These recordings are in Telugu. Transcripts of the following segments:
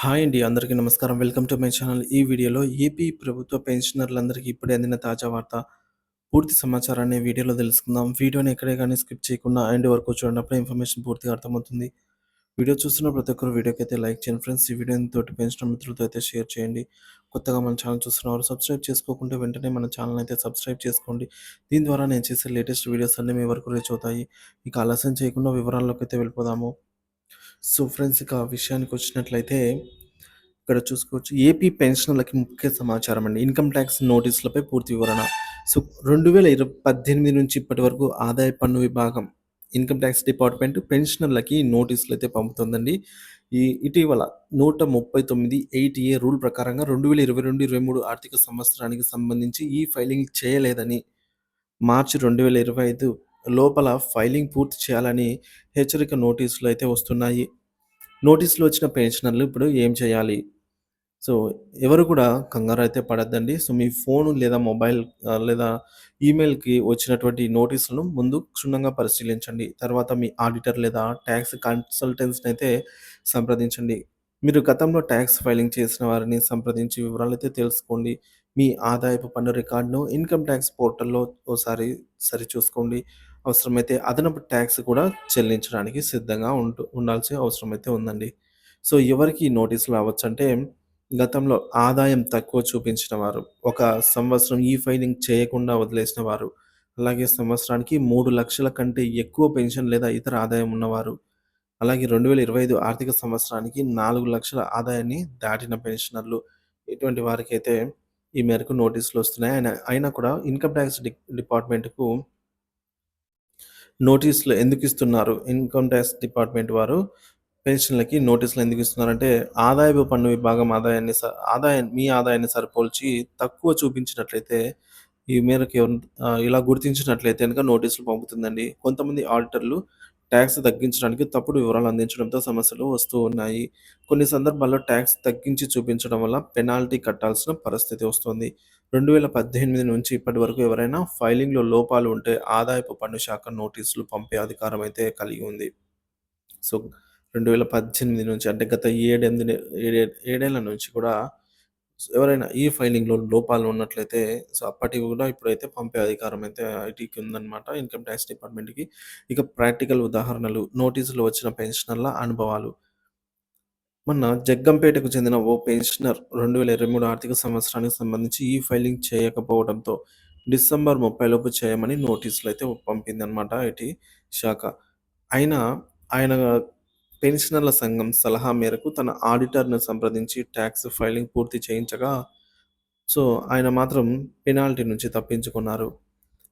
హాయ్ అండి. అందరికీ నమస్కారం. Welcome to my channel. ఈ వీడియోలో ఏపీ ప్రభుత్వ పెన్షనర్లందరికీ ఇప్పుడే అందిన తాజా వార్త. పూర్తి సమాచారాన్ని వీడియోలో తెలుసుకుందాం. వీడియోని ఎక్కడే కానీ స్కిప్ చేయకుండా అండ్ వరకు చూడనప్పుడు ఇన్ఫర్మేషన్ పూర్తిగా అర్థమవుతుంది. వీడియో చూస్తున్న ప్రతి ఒక్కరు వీడియోకైతే లైక్ చేయండి ఫ్రెండ్స్. ఈ వీడియోని తోటి పెన్షనర్ మిత్రులతో అయితే షేర్ చేయండి. కొత్తగా మన ఛానల్ చూస్తున్నవారు సబ్స్క్రైబ్ చేసుకోకుంటే వెంటనే మన ఛానల్ అయితే సబ్స్క్రైబ్ చేసుకోండి. దీని ద్వారా నేను చేసే లేటెస్ట్ వీడియోస్ అన్నీ మీ వరకు రీచ్ అవుతాయి. ఇక ఆలస్యం చేయకుండా వివరాల్లోకి అయితే వెళ్ళిపోదాము. సో ఫ్రెండ్స్ ఇక విషయానికి వచ్చినట్లయితే ఇక్కడ చూసుకోవచ్చు. ఏపీ పెన్షనర్లకి ముఖ్య సమాచారం అండి. ఇన్కమ్ ట్యాక్స్ నోటీసులపై పూర్తి వివరణ. సో రెండు వేల ఇరవై పద్దెనిమిది నుంచి ఇప్పటి వరకు ఆదాయ పన్ను విభాగం ఇన్కమ్ ట్యాక్స్ డిపార్ట్మెంట్ పెన్షనర్లకి నోటీసులు అయితే పంపుతుందండి. ఈ ఇటీవల నూట ముప్పై తొమ్మిది ఎయిట్ ఏ రూల్ ప్రకారంగా రెండు వేల ఇరవై రెండు ఇరవై మూడు ఆర్థిక సంవత్సరానికి సంబంధించి ఈ ఫైలింగ్ చేయలేదని మార్చి రెండు వేల ఇరవై ఐదు లోపల ఫైలింగ్ పూర్తి చేయాలని హెచ్చరిక నోటీసులు అయితే వస్తున్నాయి. నోటీసులు వచ్చిన పెన్షనర్లు ఇప్పుడు ఏం చేయాలి? సో ఎవరు కూడా కంగారు అయితే పడద్దండి. సో మీ ఫోన్ లేదా మొబైల్ లేదా ఈమెయిల్కి వచ్చినటువంటి నోటీసులను ముందు క్షుణ్ణంగా పరిశీలించండి. తర్వాత మీ ఆడిటర్ లేదా ట్యాక్స్ కన్సల్టెన్స్ని అయితే సంప్రదించండి. మీరు గతంలో ట్యాక్స్ ఫైలింగ్ చేసిన వారిని సంప్రదించి వివరాలు అయితే తెలుసుకోండి. మీ ఆదాయపు పన్ను రికార్డును ఇన్కమ్ ట్యాక్స్ పోర్టల్లో ఓసారి సరిచూసుకోండి. అవసరమైతే అదనపు ట్యాక్స్ కూడా చెల్లించడానికి సిద్ధంగా ఉంటు ఉండాల్సిన అవసరం అయితే ఉందండి. సో ఎవరికి నోటీసులు రావచ్చు అంటే గతంలో ఆదాయం తక్కువ చూపించిన వారు ఒక సంవత్సరం ఈ ఫైలింగ్ చేయకుండా వదిలేసిన వారు అలాగే సంవత్సరానికి మూడు లక్షల కంటే ఎక్కువ పెన్షన్ లేదా ఇతర ఆదాయం ఉన్నవారు అలాగే రెండు వేల ఇరవై ఐదు ఆర్థిక సంవత్సరానికి నాలుగు లక్షల ఆదాయాన్ని దాటిన పెన్షనర్లు ఇటువంటి వారికి అయితే ఈ మేరకు నోటీసులు వస్తున్నాయి. అయినా అయినా కూడా ఇన్కమ్ ట్యాక్స్ డి డిపార్ట్మెంట్కు నోటీసులు ఎందుకు ఇస్తున్నారు? ఇన్కమ్ ట్యాక్స్ డిపార్ట్మెంట్ వారు పెన్షన్లకి నోటీసులు ఎందుకు ఇస్తున్నారంటే ఆదాయపు పన్ను విభాగం ఆదాయాన్ని స ఆదాయం మీ ఆదాయాన్ని సరిపోల్చి తక్కువ చూపించినట్లయితే ఈ మేరకు ఇలా గుర్తించినట్లయితే కనుక నోటీసులు పంపుతుందండి. కొంతమంది ఆడిటర్లు ట్యాక్స్ తగ్గించడానికి తప్పుడు వివరాలు అందించడంతో సమస్యలు వస్తూ ఉన్నాయి. కొన్ని సందర్భాల్లో ట్యాక్స్ తగ్గించి చూపించడం వల్ల పెనాల్టీ కట్టాల్సిన పరిస్థితి వస్తుంది. రెండు వేల పద్దెనిమిది నుంచి ఇప్పటి వరకు ఎవరైనా ఫైలింగ్లో లోపాలు ఉంటే ఆదాయపు పన్ను శాఖ నోటీసులు పంపే అధికారం అయితే కలిగి ఉంది. సో రెండు వేల పద్దెనిమిది నుంచి అంటే గత ఏడెనిమిది ఏడే ఏడేళ్ళ నుంచి కూడా ఎవరైనా ఈ ఫైలింగ్లో లోపాలు ఉన్నట్లయితే సో అప్పటివి కూడా ఇప్పుడైతే పంపే అధికారం అయితే ఐటీకి ఉందన్నమాట. ఇన్కమ్ ట్యాక్స్ డిపార్ట్మెంట్కి. ఇక ప్రాక్టికల్ ఉదాహరణలు నోటీసులు వచ్చిన పెన్షనర్ల అనుభవాలు. మొన్న జగ్గంపేటకు చెందిన ఓ పెన్షనర్ రెండు వేల ఇరవై మూడు ఆర్థిక సంవత్సరానికి సంబంధించి ఈ ఫైలింగ్ చేయకపోవడంతో డిసెంబర్ ముప్పై లోపు చేయమని నోటీసులు అయితే పంపిందనమాట ఐటీ శాఖ. అయినా ఆయన పెన్షనర్ల సంఘం సలహా మేరకు తన ఆడిటర్ను సంప్రదించి ట్యాక్స్ ఫైలింగ్ పూర్తి చేయించగా సో ఆయన మాత్రం పెనాల్టీ నుంచి తప్పించుకున్నారు.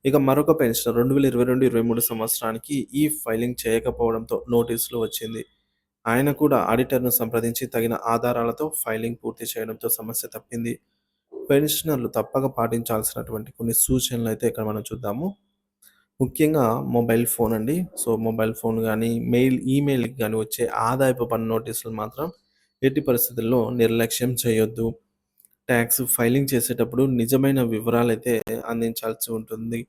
ఇక మరొక పెన్షనర్ రెండు వేల ఇరవై రెండు ఇరవై మూడు సంవత్సరానికి ఈ ఫైలింగ్ చేయకపోవడంతో నోటీసులు వచ్చింది. ఆయన కూడా ఆడిటర్ను సంప్రదించి తగిన ఆధారాలతో ఫైలింగ్ పూర్తి చేయడంతో సమస్య తప్పింది. పెన్షనర్లు తప్పక పాటించాల్సినటువంటి కొన్ని సూచనలు అయితే ఇక్కడ మనం చూద్దాము. ముఖ్యంగా మొబైల్ ఫోన్ అండి. సో మొబైల్ ఫోన్ కానీ మెయిల్ ఈమెయిల్కి కానీ వచ్చే ఆదాయపు పన్ను నోటీసులు మాత్రం ఎట్టి పరిస్థితుల్లో నిర్లక్ష్యం చేయొద్దు. ట్యాక్స్ ఫైలింగ్ చేసేటప్పుడు నిజమైన వివరాలు అయితే అందించాల్సి ఉంటుంది.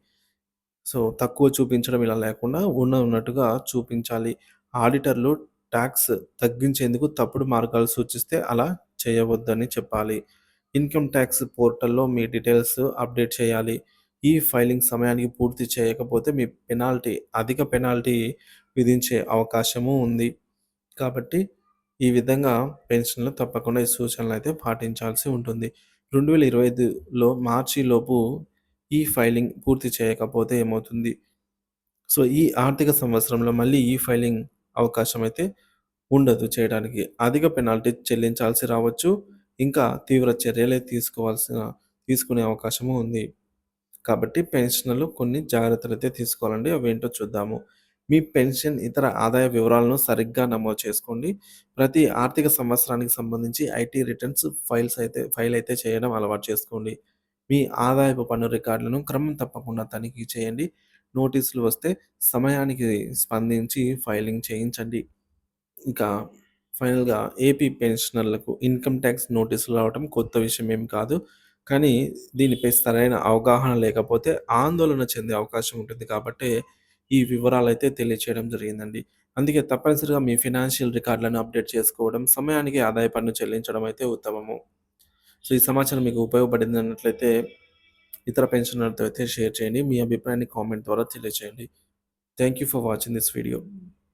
సో తక్కువ చూపించడం ఇలా లేకుండా ఉన్న ఉన్నట్టుగా చూపించాలి. ఆడిటర్లు ట్యాక్స్ తగ్గించేందుకు తప్పుడు మార్గాలు సూచిస్తే అలా చేయవద్దని చెప్పాలి. ఇన్కమ్ ట్యాక్స్ పోర్టల్లో మీ డీటెయిల్స్ అప్డేట్ చేయాలి. ఈ ఫైలింగ్ సమయానికి పూర్తి చేయకపోతే మీ పెనాల్టీ అధిక పెనాల్టీ విధించే అవకాశము ఉంది. కాబట్టి ఈ విధంగా పెన్షన్లు తప్పకుండా ఈ సూచనలు అయితే పాటించాల్సి ఉంటుంది. రెండు వేల ఇరవై ఐదులో మార్చి లోపు ఈ ఫైలింగ్ పూర్తి చేయకపోతే ఏమవుతుంది? సో ఈ ఆర్థిక సంవత్సరంలో మళ్ళీ ఈ ఫైలింగ్ అవకాశం అయితే ఉండదు చేయడానికి. అధిక పెనాల్టీ చెల్లించాల్సి రావచ్చు. ఇంకా తీవ్ర చర్యలే తీసుకోవాల్సిన తీసుకునే అవకాశము ఉంది. కాబట్టి పెన్షన్లు కొన్ని జాగ్రత్తలు అయితే తీసుకోవాలండి. అవి ఏంటో చూద్దాము. మీ పెన్షన్ ఇతర ఆదాయ వివరాలను సరిగ్గా నమోదు చేసుకోండి. ప్రతి ఆర్థిక సంవత్సరానికి సంబంధించి ఐటీ రిటర్న్స్ ఫైల్స్ అయితే ఫైల్ అయితే చేయడం అలవాటు చేసుకోండి. మీ ఆదాయపు పన్ను రికార్డులను క్రమం తప్పకుండా తనిఖీ చేయండి. నోటీసులు వస్తే సమయానికి స్పందించి ఫైలింగ్ చేయించండి. ఇంకా ఫైనల్‌గా ఏపీ పెన్షనర్లకు ఇన్కమ్ ట్యాక్స్ నోటీసులు రావడం కొత్త విషయం ఏం కాదు. కానీ దీనిపై సరైన అవగాహన లేకపోతే ఆందోళన చెందే అవకాశం ఉంటుంది కాబట్టి ఈ వివరాలు అయితే తెలియచేయడం జరిగిందండి. అందుకే తప్పనిసరిగా మీ ఫినాన్షియల్ రికార్డులను అప్డేట్ చేసుకోవడం, సమయానికి ఆదాయ పన్ను చెల్లించడం అయితే ఉత్తమము. సో, ఈ సమాచారం మీకు ఉపయోగపడింది అన్నట్లయితే ఇతర పెన్షనర్తో అయితే షేర్ చేయండి. మీ అభిప్రాయాన్ని కామెంట్ ద్వారా తెలియజేయండి. Thank you for watching this video.